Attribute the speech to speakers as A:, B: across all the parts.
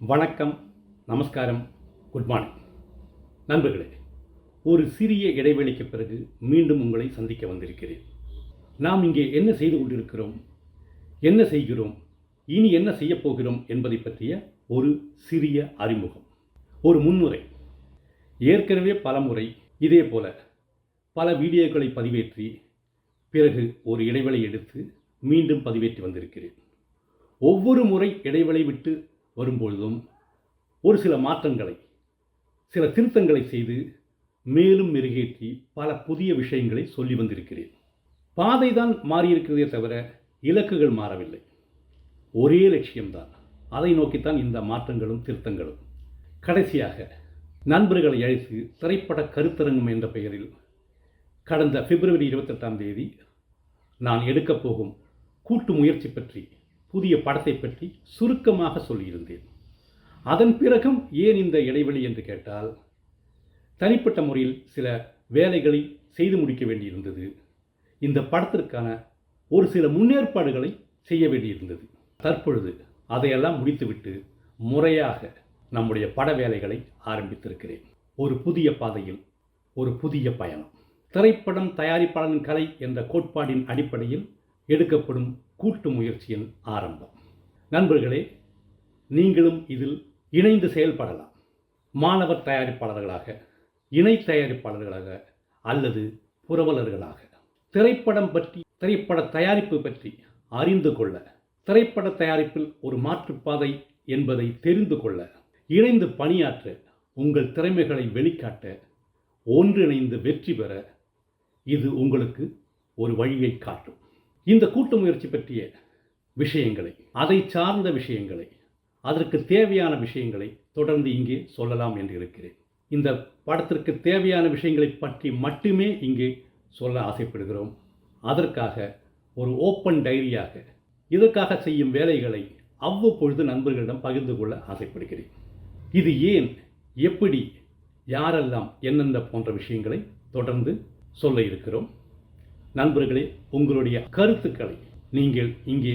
A: வணக்கம் நமஸ்காரம் good morning நண்பர்களே ஒரு சிறிய இடைவெளிக்கு பிறகு மீண்டும் உங்களை சந்திக்க வந்திருக்கிறேன். நாம் இங்கே என்ன செய்து கொண்டிருக்கிறோம்? என்ன செய்கிறோம்? இனி என்ன செய்யப்போகிறோம் என்பதை பற்றிய ஒரு சிறிய அறிமுகம். ஒரு முன்னுரை. ஏற்கனவே பல முறை இதே போல பல வீடியோக்களை பதிவேற்றி பிறகு ஒரு இடைவெளி எடுத்து மீண்டும் பதிவேற்றி வந்திருக்கிறேன். ஒவ்வொரு முறை இடைவெளி விட்டு வரும்பொழுதும் ஒரு சில மாற்றங்களை சில திருத்தங்களை செய்து மேலும் மெருகேற்றி பல புதிய விஷயங்களை சொல்லி வந்திருக்கிறேன். பாதை தான் மாறியிருக்கிறதே தவிர இலக்குகள் மாறவில்லை. ஒரே லட்சியம்தான். அதை நோக்கித்தான் இந்த மாற்றங்களும் திருத்தங்களும். கடைசியாக நண்பர்களை அழைத்து திரைப்பட கருத்தரங்கம் என்ற பெயரில் கடந்த பிப்ரவரி இருபத்தெட்டாம் தேதி நான் எடுக்கப் போகும் கூட்டு முயற்சி பற்றி புதிய படத்தை பற்றி சுருக்கமாக சொல்லியிருந்தேன். அதன் பிறகும் ஏன் இந்த இடைவெளி என்று கேட்டால் தனிப்பட்ட முறையில் சில வேலைகளை செய்து முடிக்க வேண்டியிருந்தது. இந்த படத்திற்கான ஒரு சில முன்னேற்பாடுகளை செய்ய வேண்டியிருந்தது. தற்பொழுது அதையெல்லாம் முடித்துவிட்டு முறையாக நம்முடைய பட வேலைகளை ஆரம்பித்திருக்கிறேன். ஒரு புதிய பாதையில் ஒரு புதிய பயணம். திரைப்படம் தயாரிப்பாளரின் கலை என்ற கோட்பாடின் அடிப்படையில் எடுக்கப்படும் கூட்டு முயற்சியின் ஆரம்பம். நண்பர்களே நீங்களும் இதில் இணைந்து செயல்படலாம். மாணவர் தயாரிப்பாளர்களாக இணை தயாரிப்பாளர்களாக அல்லது புரவலர்களாக. திரைப்படம் பற்றி திரைப்பட தயாரிப்பு பற்றி அறிந்து கொள்ள திரைப்பட தயாரிப்பில் ஒரு மாற்றுப்பாதை என்பதை தெரிந்து கொள்ள இணைந்து பணியாற்ற உங்கள் திறமைகளை வெளிக்காட்ட ஒன்றிணைந்து வெற்றி பெற இது உங்களுக்கு ஒரு வழியை காட்டும். இந்த கூட்டு முயற்சி பற்றிய விஷயங்களை அதை சார்ந்த விஷயங்களை அதற்கு தேவையான விஷயங்களை தொடர்ந்து இங்கே சொல்லலாம் என்று இருக்கிறேன். இந்த படத்திற்கு தேவையான விஷயங்களை பற்றி மட்டுமே இங்கே சொல்ல ஆசைப்படுகிறோம். அதற்காக ஒரு ஓப்பன் டைரியாக இதற்காக செய்யும் வேலைகளை அவ்வப்பொழுது நண்பர்களிடம் பகிர்ந்து கொள்ள ஆசைப்படுகிறேன். இது ஏன் எப்படி யாரெல்லாம் என்னென்ன போன்ற விஷயங்களை தொடர்ந்து சொல்ல இருக்கிறோம்? நண்பர்களே உங்களுடைய கருத்துக்களை நீங்கள் இங்கே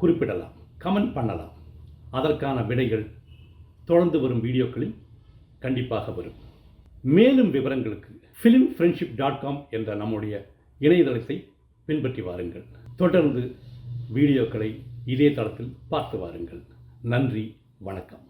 A: குறிப்பிடலாம் கமெண்ட் பண்ணலாம். அதற்கான விடைகள் தொடர்ந்து வரும் வீடியோக்களில் கண்டிப்பாக வரும். மேலும் விவரங்களுக்கு ஃபிலிம் ஃப்ரெண்ட்ஷிப் டாட் காம் என்ற நம்முடைய இணையதளத்தை பின்பற்றி வாருங்கள். தொடர்ந்து வீடியோக்களை இதே தளத்தில் பார்த்து வாருங்கள். நன்றி வணக்கம்.